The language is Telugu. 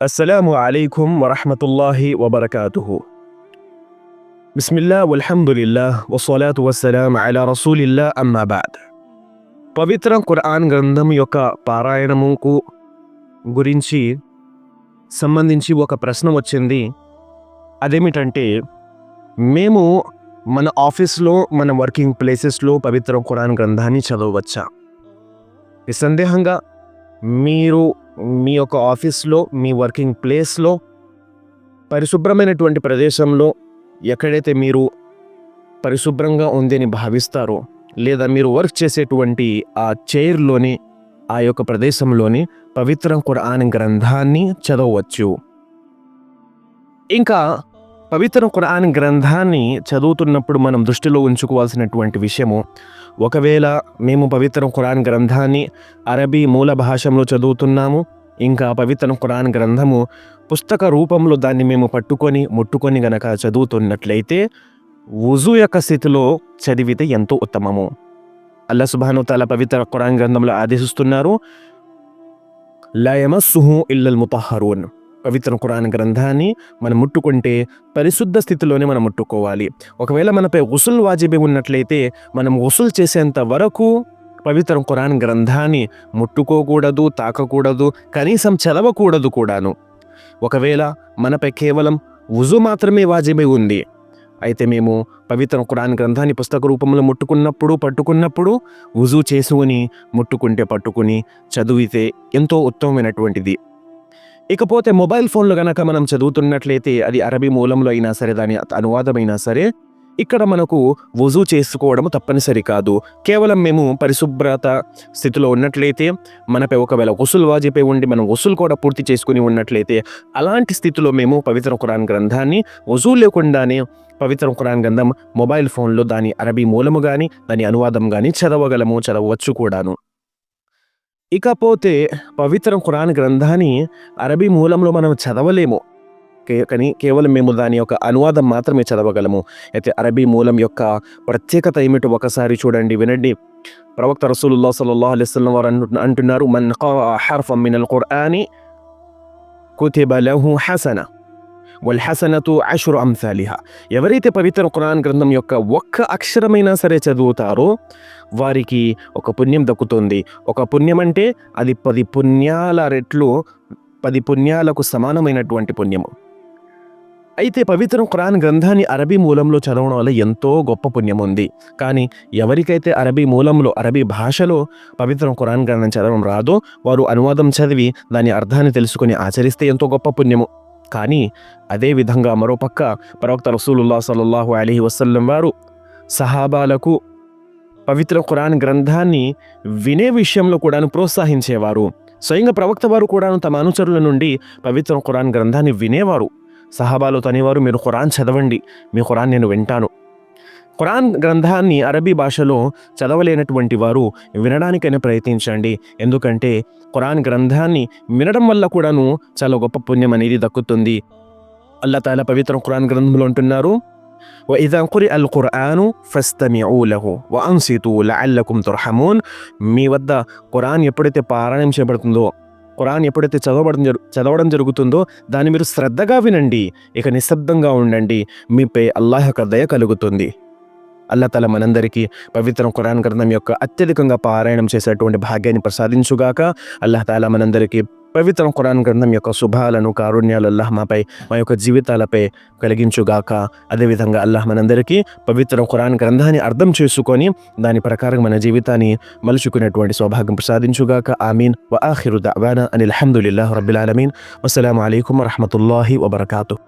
అస్సలాము అలైకుం వరహమతుల్లాహి వబరకాతుహు బిస్మిల్లా వల్హమ్దుల్లా వసలాతు వసలాం అలా రసూలిల్లా అమ్మాబాద్ పవిత్ర ఖురాన్ గ్రంథం యొక్క పారాయణముకు గురించి సంబంధించి ఒక ప్రశ్న వచ్చింది అదేమిటంటే మేము మన ఆఫీస్లో మన వర్కింగ్ ప్లేసెస్లో పవిత్ర ఖురాన్ గ్రంథాన్ని చదవచ్చా నిస్సందేహంగా మీరు మీ యొక్క ఆఫీస్లో మీ వర్కింగ్ ప్లేస్లో పరిశుభ్రమైనటువంటి ప్రదేశంలో ఎక్కడైతే మీరు పరిశుభ్రంగా ఉందని భావిస్తారో లేదా మీరు వర్క్ చేసేటువంటి ఆ చైర్లోని ఆ యొక్క ప్రదేశంలోని పవిత్ర ఖురాన్ గ్రంథాన్ని చదవవచ్చు. ఇంకా పవిత్ర ఖురాన్ గ్రంథాన్ని చదువుతున్నప్పుడు మనం దృష్టిలో ఉంచుకోవాల్సినటువంటి విషయము ఒకవేళ మేము పవిత్ర ఖురాన్ గ్రంథాన్ని అరబీ మూల భాషలో చదువుతున్నాము ఇంకా పవిత్ర ఖురాన్ గ్రంథము పుస్తక రూపంలో దాన్ని మేము పట్టుకొని ముట్టుకొని గనక చదువుతున్నట్లయితే వుజు యొక్క స్థితిలో చదివితే ఎంతో ఉత్తమము. అల్లా సుబాను తాల పవిత్ర ఖురాన్ గ్రంథంలో ఆదేశిస్తున్నారు లయమస్సుహు ఇల్లల్ ముతహరూన్ పవిత్ర ఖురాన్ గ్రంథాన్ని మనం ముట్టుకుంటే పరిశుద్ధ స్థితిలోనే మనం ముట్టుకోవాలి. ఒకవేళ మనపై ఉసుల్ వాజిబి ఉన్నట్లయితే మనం ఉసుల్ చేసేంత వరకు పవిత్ర ఖురాన్ గ్రంథాన్ని ముట్టుకోకూడదు తాకకూడదు కనీసం చదవకూడదు కూడాను. ఒకవేళ మనపై కేవలం వుజు మాత్రమే వాజిబై ఉంది అయితే మేము పవిత్ర ఖురాన్ గ్రంథాన్ని పుస్తక రూపంలో ముట్టుకున్నప్పుడు పట్టుకున్నప్పుడు వుజు చేసుకుని ముట్టుకుంటే పట్టుకుని చదివితే ఎంతో ఉత్తమమైనటువంటిది. ఇకపోతే మొబైల్ ఫోన్లు గనక మనం చదువుతున్నట్లయితే అది అరబీ మూలంలో అయినా సరే దాని అనువాదమైనా సరే ఇక్కడ మనకు వుజు చేసుకోవడం తప్పనిసరి కాదు. కేవలం మేము పరిశుభ్రత స్థితిలో ఉన్నట్లయితే మనపై ఒకవేళ వసూలు వాజిపై ఉండి మనం వసూలు కూడా పూర్తి చేసుకుని ఉన్నట్లయితే అలాంటి స్థితిలో మేము పవిత్ర ఖురాన్ గ్రంథాన్ని వజూ లేకుండానే పవిత్ర ఖురాన్ గ్రంథం మొబైల్ ఫోన్లో దాని అరబీ మూలము కానీ దాని అనువాదం కానీ చదవగలము చదవచ్చు కూడాను. ఇకపోతే పవిత్ర ఖురాన్ గ్రంథాన్ని అరబీ మూలంలో మనం చదవలేము. కానీ కేవలం మేము దాని యొక్క అనువాదం మాత్రమే చదవగలము. అయితే అరబీ మూలం యొక్క ప్రత్యేకత ఏమిటో ఒకసారి చూడండి వినండి. ప్రవక్త రసూలుల్లా సల్లల్లాహు అలైహి వసల్లం వారు అంటు- అంటున్నారు మన్ హర్ఫం మినల్ ఖుర్ఆని కుతిబ లహు హసన వల్ హసనతు అషురు అంశాలిహా ఎవరైతే పవిత్ర ఖురాన్ గ్రంథం యొక్క ఒక్క అక్షరమైనా సరే చదువుతారో వారికి ఒక పుణ్యం దక్కుతుంది. ఒక పుణ్యం అంటే అది పది పుణ్యాల రెట్లు పది పుణ్యాలకు సమానమైనటువంటి పుణ్యము. అయితే పవిత్ర ఖురాన్ గ్రంథాన్ని అరబీ మూలంలో చదవడం వల్ల ఎంతో గొప్ప పుణ్యం ఉంది. కానీ ఎవరికైతే అరబీ మూలంలో అరబీ భాషలో పవిత్ర ఖురాన్ గ్రంథం చదవడం రాదో వారు అనువాదం చదివి దాని అర్థాన్ని తెలుసుకొని ఆచరిస్తే ఎంతో గొప్ప పుణ్యము. కానీ అదే విధంగా మరోపక్క ప్రవక్త రసూలుల్లా సల్లల్లాహు అలీ వసల్లం వారు సహాబాలకు పవిత్ర ఖురాన్ గ్రంథాన్ని వినే విషయంలో కూడాను ప్రోత్సహించేవారు. స్వయంగా ప్రవక్త వారు కూడాను తమ అనుచరుల నుండి పవిత్ర ఖురాన్ గ్రంథాన్ని వినేవారు. సహాబాలు తనేవారు మీరు ఖురాన్ చదవండి మీ ఖురాన్ నేను వింటాను ఖురాన్ గ్రంథాన్ని అరబీ భాషలో చదవలేనటువంటి వారు వినడానికైనా ప్రయత్నించండి ఎందుకంటే ఖురాన్ గ్రంథాన్ని వినడం వల్ల కూడాను చాలా గొప్ప పుణ్యం అనేది దక్కుతుంది అల్లా తాలా పవిత్ర ఖురాన్ గ్రంథంలో అంటున్నారు وإذا قرئ القرآن فاستمعوا له وأنصتوا لعلكم ترحمون మీ వద్ద ఖురాన్ ఎప్పుడైతే పారాయణం చేయబడుతుందో ఖురాన్ ఎప్పుడైతే చదవడం జరు చదవడం జరుగుతుందో దాన్ని మీరు శ్రద్ధగా వినండి. ఇక నిశ్శబ్దంగా ఉండండి. మీపై అల్లాహ్ యొక్క దయ కలుగుతుంది. అల్లా తల మనందరికీ పవిత్ర ఖురాన్ గ్రంథం యొక్క అత్యధికంగా పారాయణం చేసేటువంటి భాగ్యాన్ని ప్రసాదించుగాక అల్లాహ్ తాలా మనందరికీ పవిత్ర ఖురాన్ గ్రంథం యొక్క శుభాలను కారుణ్యాలు అల్లాహ్ మాపై మా యొక్క జీవితాలపై కలిగించుగాక. అదేవిధంగా అల్లాహ్ మనందరికీ పవిత్ర ఖురాన్ గ్రంథాన్ని అర్థం చేసుకొని దాని ప్రకారం మన జీవితాన్ని మలుచుకునేటువంటి సౌభాగ్యం ప్రసాదించుగాక. ఆమీన్. వ ఆఖిరు దవానా అని అల్హమ్దుల్లాహ్ రబ్బిల్ ఆలమీన్. అస్సలం అలైకుం వరహమతుల్లాహి వబర్కాతు.